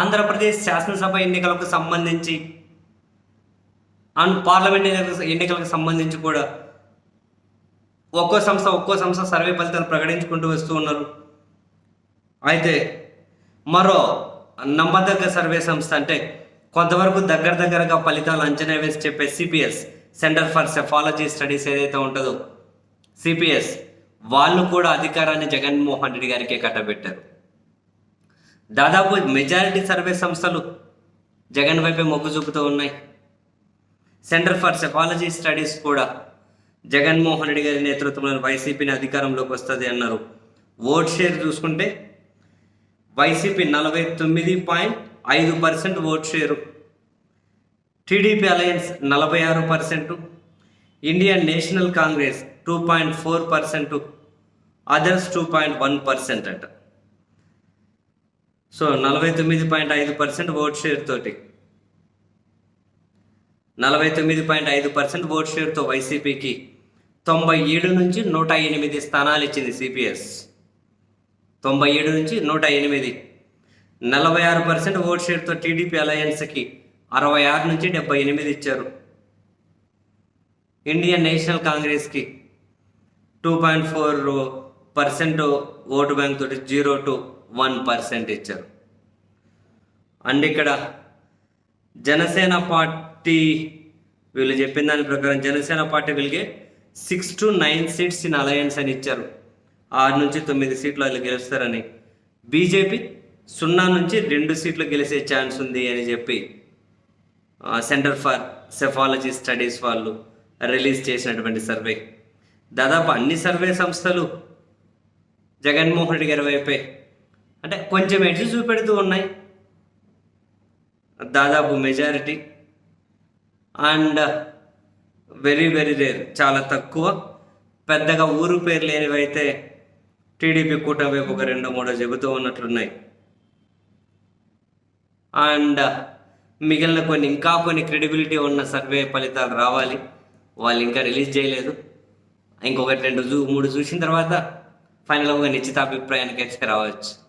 ఆంధ్రప్రదేశ్ శాసనసభ ఎన్నికలకు సంబంధించి అండ్ పార్లమెంట్ ఎన్నికలకు సంబంధించి కూడా ఒక్కో సంస్థ ఒక్కో సంస్థ సర్వే ఫలితాలు ప్రకటించుకుంటూ వస్తూ ఉన్నారు. అయితే మరో నమ్మదగ్గ సర్వే సంస్థ అంటే కొంతవరకు దగ్గర దగ్గరగా ఫలితాలు అంచనా వేసి చెప్పే CPS centre for psephology studies ఏదైతే ఉంటుందో సిపిఎస్ వాళ్ళు కూడా అధికారాన్ని జగన్మోహన్ రెడ్డి గారికే కట్టబెట్టారు. దాదాపు మెజారిటీ సర్వే సంస్థలు జగన్ వైపే మొగ్గు చూపుతూ ఉన్నాయి. సెంటర్ ఫర్ సెఫాలజీ స్టడీస్ కూడా జగన్మోహన్ రెడ్డి గారి నేతృత్వంలో వైసీపీని అధికారంలోకి వస్తుంది అన్నారు. ఓట్ షేర్ చూసుకుంటే వైసీపీ నలభై తొమ్మిది పాయింట్ ఐదు percent vote share TDP alliance నలభై ఆరు percent Indian National Congress two point four percent others two point one percent అంట. సో నలభై తొమ్మిది పాయింట్ ఐదు పర్సెంట్ ఓట్ షేర్ తోటి. నలభై తొమ్మిది పాయింట్ ఐదు పర్సెంట్ ఓట్ షేర్తో వైసీపీకి తొంభై ఏడు నుంచి నూట ఎనిమిది స్థానాలు ఇచ్చింది సిపిఎస్ తొంభై ఏడు నుంచి నూట ఎనిమిది. నలభై ఆరు పర్సెంట్ ఓట్ షేర్తో టీడీపీ అలయన్స్కి అరవై ఆరు నుంచి డెబ్బై ఎనిమిది ఇచ్చారు. ఇండియన్ నేషనల్ కాంగ్రెస్కి two point four percent vote bank తోటి జీరో టూ వన్ పర్సెంట్ ఇచ్చారు. అండ్ ఇక్కడ జనసేన పార్టీ వీళ్ళు చెప్పిన దాని ప్రకారం జనసేన పార్టీ వీళ్ళకి six to nine seats in alliance అని ఇచ్చారు. ఆరు నుంచి తొమ్మిది సీట్లు వాళ్ళు గెలుస్తారని. బీజేపీ సున్నా నుంచి రెండు సీట్లు గెలిచే ఛాన్స్ ఉంది అని చెప్పి సెంటర్ ఫర్ సెఫాలజీ స్టడీస్ వాళ్ళు రిలీజ్ చేసినటువంటి సర్వే దాదాపు అన్ని సర్వే సంస్థలు జగన్మోహన్ రెడ్డి గారి వైపే అంటే కొంచెం ఎడ్జ్ చూపెడుతూ ఉన్నాయి. దాదాపు majority and very very rare చాలా తక్కువ. పెద్దగా ఊరు పేరు లేనివైతే టీడీపీ కూటమి వైపు ఒక రెండో మూడో చెబుతూ ఉన్నట్లున్నాయి. అండ్ uh, మిగిలిన కొన్ని ఇంకా కొన్ని క్రెడిబిలిటీ ఉన్న సర్వే ఫలితాలు రావాలి. వాళ్ళు ఇంకా రిలీజ్ చేయలేదు. ఇంకొకటి రెండు చూ మూడు చూసిన తర్వాత ఫైనల్గా ఒక నిశ్చితాభిప్రాయానికి అయితే రావచ్చు.